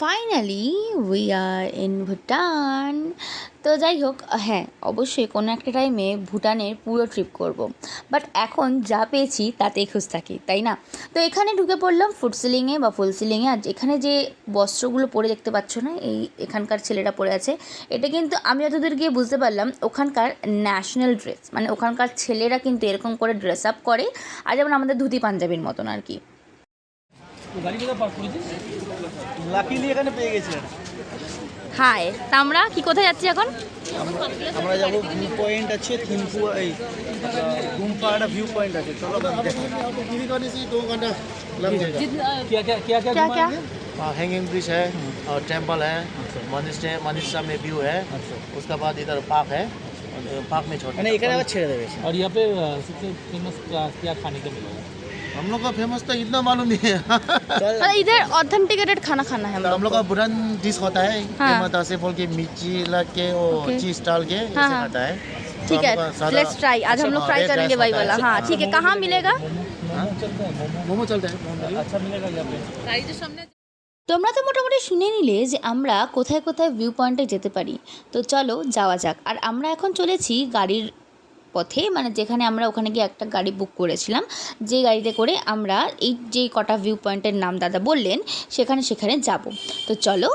Finally we are in Bhutan তো যাই হোক হ্যাঁ অবশ্যই কোনো একটা টাইমে ভুটানের পুরো ট্রিপ করব। বাট এখন যা পেয়েছি তাতেই খুশ থাকি, তাই না? তো এখানে ঢুকে পড়লাম ফুড সিলিংয়ে বা ফুল সিলিংয়ে আর এখানে যে বস্ত্রগুলো পরে দেখতে পাচ্ছ না, এই এখানকার ছেলেটা পরে আছে, এটা কিন্তু আমি যতদূর গিয়ে বুঝতে পারলাম ওখানকার ন্যাশনাল ড্রেস মানে ওখানকার ছেলেরা কিন্তু এরকম করে ড্রেস আপ করে। আর যেমন আমাদের ধুতি পাঞ্জাবির মতন আর কি। লাকিলি এখানে পেয়ে গেছি হাই তা আমরা কি কোথায় যাচ্ছি এখন আমরা যাবো ভিউ পয়েন্ট আছে থিম্পু এই গুম্পা একটা ভিউ পয়েন্ট আছে চলো दो घंटा लग जाएगा क्या क्या क्या क्या क्या क्या हैंगिंग ब्रिज है और टेम्पल है मनिस्टे मनिस्टा में व्यू है उसके बाद इधर पार्क है पार्क में छोड़ मैंने एखाने आवाज छेड़े देवे और यहाँ पे अ, सबसे फेमस क्या क्या खाने का मिलेगा हम लोग का फेमस तो इतना मालूम नहीं है मतलब इधर ऑथेंटिकेटेड खाना खाना है हम हम लोग का बुरन डिश होता है हाँ। हाँ। से बोल के मिर्ची लग के और Okay. चीज डाल के हाँ, ऐसे हाँ। खाता है ठीक तो है हम लोग का सादा- लेट्स ट्राई आज हम लोग हाँ, ट्राई red करेंगे rice वही होता है। वाला हाँ ठीक है कहाँ मिलेगा मोमो चलता है मोमो मोमो चलता है अच्छा मिलेगा यहाँ पे তোমরা তো মোটামুটি শুনে নিলে যে আমরা কোথায় কোথায় ভিউ পয়েন্টে যেতে পারি তো চলো যাওয়া যাক আর আমরা এখন চলেছি গাড়ির পথে মানে যেখানে আমরা ওখানে গিয়ে একটা গাড়ি বুক করেছিলাম যে গাড়িতে করে আমরা এই যে কটা ভিউ পয়েন্টের নাম দাদা বললেন সেখানে সেখানে যাব। তো চলো।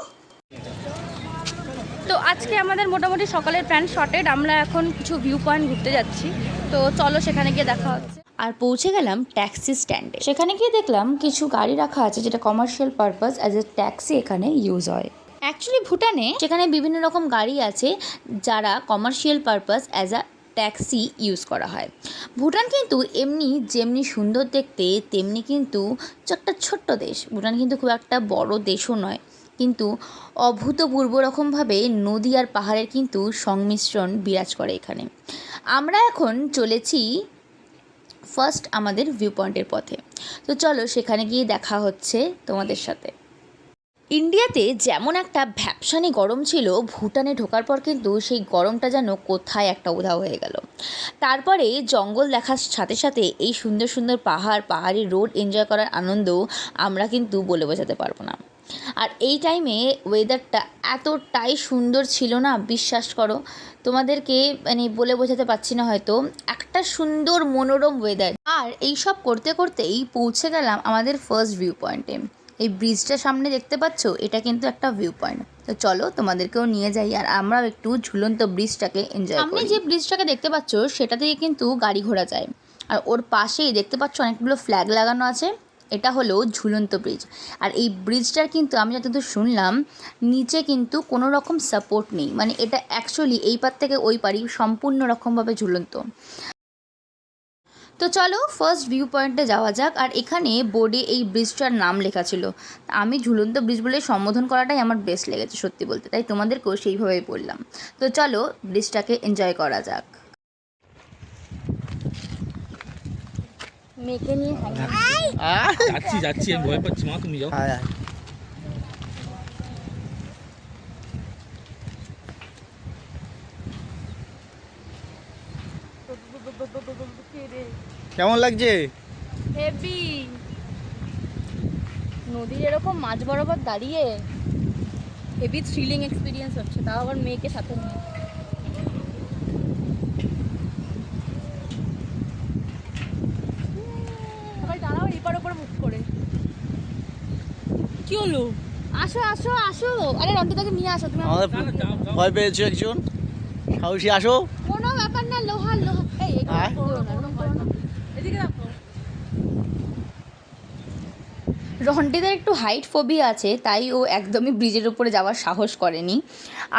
তো আজকে আমাদের মোটামুটি সকালের প্ল্যান শর্টেড আমরা এখন কিছু ভিউ পয়েন্ট ঘুরতে যাচ্ছি। তো চলো সেখানে গিয়ে দেখা হচ্ছে। আর পৌঁছে গেলাম ট্যাক্সি স্ট্যান্ডে সেখানে গিয়ে দেখলাম কিছু গাড়ি রাখা আছে যেটা commercial purpose as a taxi এখানে ইউজ হয়। অ্যাকচুয়ালি ভুটানে সেখানে বিভিন্ন রকম গাড়ি আছে যারা commercial purpose as a taxi use করা হয়। ভুটান কিন্তু এমনি যেমনি সুন্দর দেখতে, তেমনি কিন্তু একটা ছোট্ট দেশ। ভুটান কিন্তু খুব একটা বড় দেশও নয়। কিন্তু অভূতপূর্ব রকমভাবে নদী আর পাহাড়ের কিন্তু সংমিশ্রণ বিরাজ করে এখানে। আমরা এখন চলেছি ফার্স্ট আমাদের ভিউ পয়েন্টের পথে। তো চলো সেখানে গিয়ে দেখা হচ্ছে তোমাদের সাথে। ইন্ডিয়াতে যেমন একটা ভ্যাপসানি গরম ছিল, ভুটানে ঢোকার পর কিন্তু সেই গরমটা যেন কোথায় একটা উধাও হয়ে গেল। তারপরে জঙ্গল দেখার সাথে সাথে এই সুন্দর সুন্দর পাহাড়, পাহাড়ি রোড এনজয় করার আনন্দ আমরা কিন্তু বলে বোঝাতে পারব না। আর এই টাইমে ওয়েদারটা এতটাই সুন্দর ছিল না, বিশ্বাস করো। তোমাদেরকে মানে বলে বোঝাতে পারছি না হয়তো, একটা সুন্দর মনোরম ওয়েদার আর এই সব করতে করতেই পৌঁছে গেলাম আমাদের ফার্স্ট ভিউ পয়েন্টে এই ব্রিজটা সামনে দেখতে পাচ্ছ? এটা কিন্তু একটা ভিউ পয়েন্ট তো চলো তোমাদেরকেও নিয়ে যাই আর আমরাও একটু ঝুলন্ত ব্রিজটাকে এনজয় সামনে যে ব্রিজটাকে দেখতে পাচ্ছ সেটা থেকে কিন্তু গাড়ি ঘোড়া যায়। আর ওর পাশেই দেখতে পাচ্ছ অনেকগুলো ফ্ল্যাগ লাগানো আছে। এটা হলো ঝুলন্ত ব্রিজ আর এই ব্রিজটার কিন্তু আমি যতদূর শুনলাম নিচে কিন্তু কোনো রকম সাপোর্ট নেই। মানে এটা অ্যাকচুয়ালি এই পার থেকে ওই পারই সম্পূর্ণ রকমভাবে ঝুলন্ত। তো চলো ফার্স্ট ভিউ পয়েন্টে যাওয়া যাক আর এখানে বোর্ডে এই ব্রিজটার নাম লেখা ছিল। আমি ঝুলন্ত ব্রিজ বলে সম্বোধন করাটাই আমার বেস্ট লেগেছে সত্যি বলতে তাই তোমাদেরকেও সেইভাবেই বললাম। তো চলো ব্রিজটাকে এনজয় করা যাক। মেয়েকে নিয়ে যাচ্ছি যাচ্ছি আমি ভয় পাচ্ছি। মা তুমি যাও। কেমন লাগছে? হেভি। নদীর এরকম মাঝ বরাবর দাঁড়িয়ে হেভি থ্রিলিং এক্সপিরিয়েন্স হচ্ছে তাও আবার মেয়েকে সাথে নিয়ে। সবাই দাঁড়াও এপার ওপর মুখ করে। কি হলো? আসো আসো আসো। আরে রন্টিতাকে নিয়ে আসো তুমি আমাদের। ভয় পেয়েছ একজন? সাহসী আসো। কোনো ব্যাপার না লোহার লোহা। এই করো না, এরকম করো না। এদিকে রাখো রন্টিদের একটু হাইট ফোবিয়া আছে, তাই ও একদমই ব্রিজের উপরে যাওয়ার সাহস করেনি।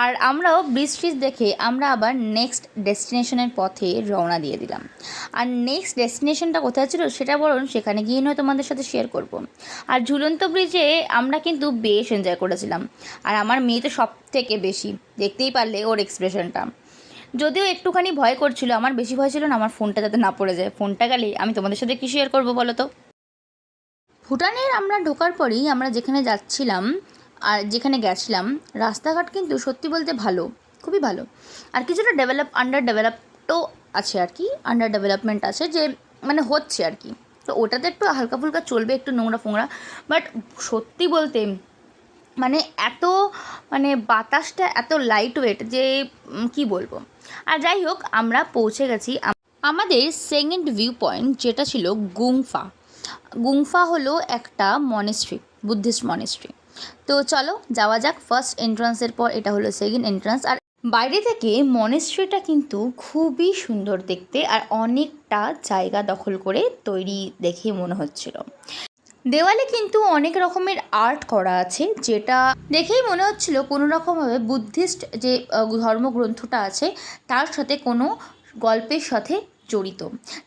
আর আমরাও ব্রিজ ফ্রিজ দেখে আমরা আবার নেক্সট ডেস্টিনেশনের পথে রওনা দিয়ে দিলাম। আর নেক্সট ডেস্টিনেশনটা কোথায় ছিল সেটা বরং সেখানে গিয়ে নয় তোমাদের সাথে শেয়ার করব। আর ঝুলন্ত ব্রিজে আমরা কিন্তু বেশ এনজয় করেছিলাম। আর আমার মেয়ে তো সব থেকে বেশি, দেখতেই পারলে ওর এক্সপ্রেশনটা যদিও একটুখানি ভয় করছিল, আমার বেশি ভয় ছিল না, আমার ফোনটা যাতে না পড়ে যায়। ফোনটা গেলে আমি তোমাদের সাথে কী শেয়ার করব বলো তো? ভুটানের আমরা ঢোকার পরেই আমরা যেখানে যাচ্ছিলাম আর যেখানে গেছিলাম, রাস্তাঘাট কিন্তু সত্যি বলতে ভালো, খুবই ভালো। আর কিছুটা ডেভেলপ আন্ডার ডেভেলপডও আছে আর কি আন্ডার ডেভেলপমেন্ট আছে যে মানে হচ্ছে আর কি। তো ওটাতে একটু হালকা ফুলকা চলবে, একটু নোংরা ফোংরা বাট সত্যি বলতে মানে এত মানে বাতাসটা এত লাইট ওয়েট যে কি বলব? আর যাই হোক, আমরা পৌঁছে গেছি আমাদের সেকেন্ড ভিউ পয়েন্ট যেটা ছিল গুংফা গুংফা হলো একটা মনেস্ট্রি বুদ্ধিস্ট মনেস্ট্রি তো চলো যাওয়া যাক ফার্স্ট এন্ট্রান্সের পর এটা হলো সেকেন্ড এন্ট্রান্স আর বাইরে থেকে মনেস্ট্রিটা কিন্তু খুবই সুন্দর দেখতে আর অনেকটা জায়গা দখল করে তৈরি দেখে মনে হচ্ছিল। দেওয়ালে কিন্তু অনেক রকমের আর্ট করা আছে, যেটা দেখেই মনে হচ্ছিল কোনো রকমভাবে বুদ্ধিস্ট যে ধর্মগ্রন্থটা আছে, তার সাথে কোনো গল্পের সাথে জড়িত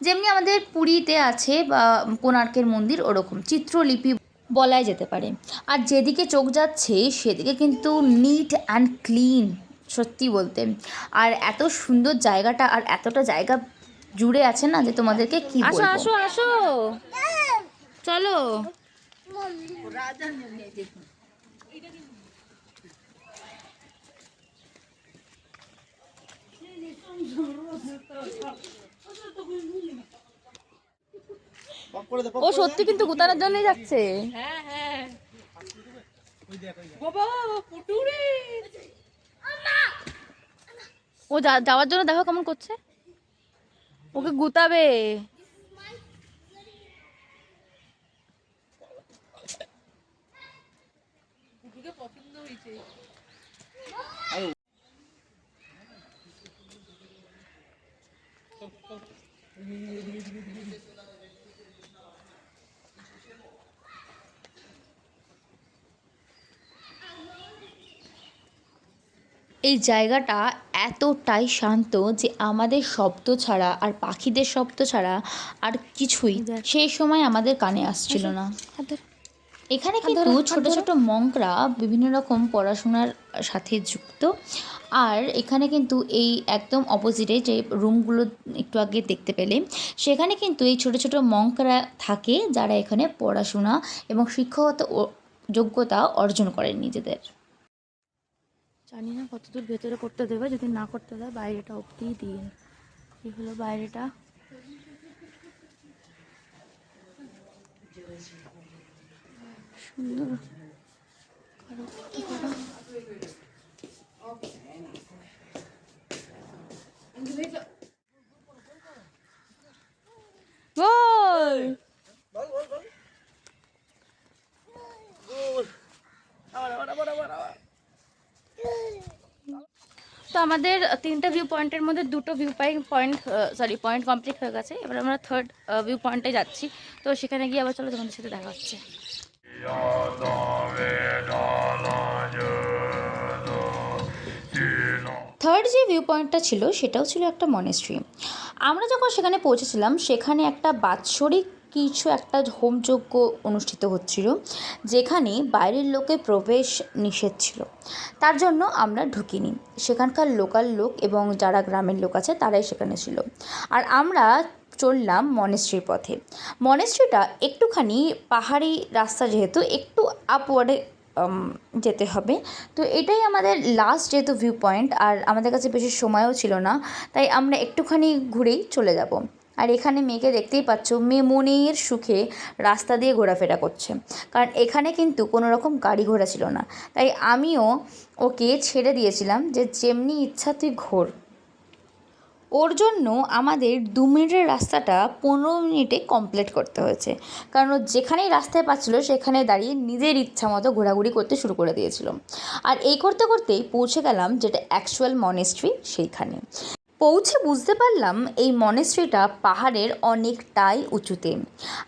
যেমনি আমাদের পুরীতে আছে বা কোণার্কের মন্দির ওরকম চিত্রলিপি বলাই যেতে পারে। আর যেদিকে চোখ যাচ্ছে সেদিকে কিন্তু নিট অ্যান্ড ক্লিন সত্যি বলতে। আর এত সুন্দর জায়গাটা আর এতটা জায়গা জুড়ে আছে না যে তোমাদেরকে কি আসো আসো আসো। চলো করে দে পপ ও সত্যি কিন্তু গুতানোর জন্যই যাচ্ছে। ও যা- যাওয়ার জন্য দেখো কেমন করছে। ওকে গুতাবে। এই জায়গাটা এতটাই শান্ত যে আমাদের শব্দ ছাড়া আর পাখিদের শব্দ ছাড়া আর কিছুই সেই সময় আমাদের কানে আসছিল না। এখানে কিন্তু ছোট ছোট মঙ্করা বিভিন্ন রকম পড়াশোনার সাথে যুক্ত। আর এখানে কিন্তু এই একদম অপোজিটে যে রুমগুলো একটু আগে দেখতে পেলে সেখানে কিন্তু এই ছোট ছোট মঙ্করা থাকে যারা এখানে পড়াশোনা এবং শিক্ষাগত যোগ্যতা অর্জন করেন নিজেদের। জানি না কতদূর ভেতরে করতে দেবে, যদি না করতে দেয় বাইরেটা অবধিই দিন এই হলো বাইরেটা। সুন্দর। করা। গোল তো আমাদের তিনটা ভিউ পয়েন্টের মধ্যে দুটো view point sorry point complete হয়ে গেছে। এবার আমরা থার্ড ভিউ পয়েন্টে যাচ্ছি। তো সেখানে গিয়ে আবার চলো, তোমাদের সাথে দেখা হচ্ছে। থার্ড যে ভিউ পয়েন্টটা ছিল, সেটাও ছিল একটা মনেস্ট্রি আমরা যখন সেখানে পৌঁছেছিলাম, সেখানে একটা বাৎসরিক কিছু একটা হোমযজ্ঞ অনুষ্ঠিত হচ্ছিল, যেখানে বাইরের লোকে প্রবেশ নিষেধ ছিল। তার জন্য আমরা ঢুকিনি। সেখানকার লোকাল লোক এবং যারা গ্রামের লোক আছে, তারাই সেখানে ছিল। আর আমরা চললাম মনেস্ট্রির পথে। মনেস্ট্রিটা একটুখানি পাহাড়ি রাস্তা যেহেতু, একটু আপওয়ার্ডে যেতে হবে। তো এটাই আমাদের লাস্ট যেহেতু ভিউ পয়েন্ট আর আমাদের কাছে বেশি সময়ও ছিল না, তাই আমরা একটুখানি ঘুরেই চলে যাব। আর এখানে মেয়েকে দেখতেই পাচ্ছ মেয়ে মনের সুখে রাস্তা দিয়ে ঘোরাফেরা করছে। কারণ এখানে কিন্তু কোনো রকম গাড়ি ঘোড়া ছিল না। তাই আমিও ওকে ছেড়ে দিয়েছিলাম যে যেমনি ইচ্ছা তুই ঘোর। ওর জন্য আমাদের দু মিনিটের রাস্তাটা পনেরো মিনিটে কমপ্লিট করতে হয়েছে। কারণ ও যেখানেই রাস্তায় পাচ্ছিলো, সেখানে দাঁড়িয়ে নিজের ইচ্ছা মতো ঘোরাঘুরি করতে শুরু করে দিয়েছিল। আর এই করতে করতেই পৌঁছে গেলাম যেটা অ্যাকচুয়াল মনেস্ট্রি সেইখানে। পৌঁছে বুঝতে পারলাম এই মনেস্ট্রিটা পাহাড়ের অনেকটাই উঁচুতে।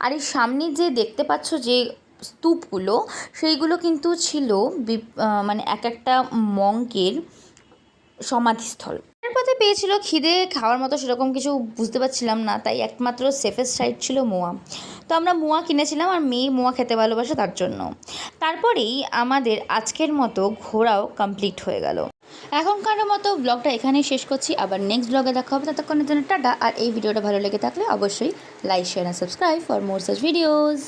আর এই সামনে যে দেখতে পাচ্ছ যে স্তূপগুলো, সেইগুলো কিন্তু ছিল মানে এক একটা মঙ্কের সমাধিস্থল। পথে পেয়েছিল খিদে, খাওয়ার মতো সেরকম কিছু বুঝতে পারছিলাম না, তাই একমাত্র সেফেস্ট সাইড ছিল মোয়া। তো আমরা মোয়া কিনেছিলাম আর মেয়ে মোয়া খেতে ভালোবাসে তার জন্য। তারপরেই আমাদের আজকের মতো ঘোরাও কমপ্লিট হয়ে গেল। এখনকার মতো ব্লগটা এখানেই শেষ করছি। আবার নেক্সট ব্লগে দেখা হবে। ততক্ষণের জন্য টাটা। আর এই ভিডিওটা ভালো লেগে থাকলে অবশ্যই like share R subscribe for more such videos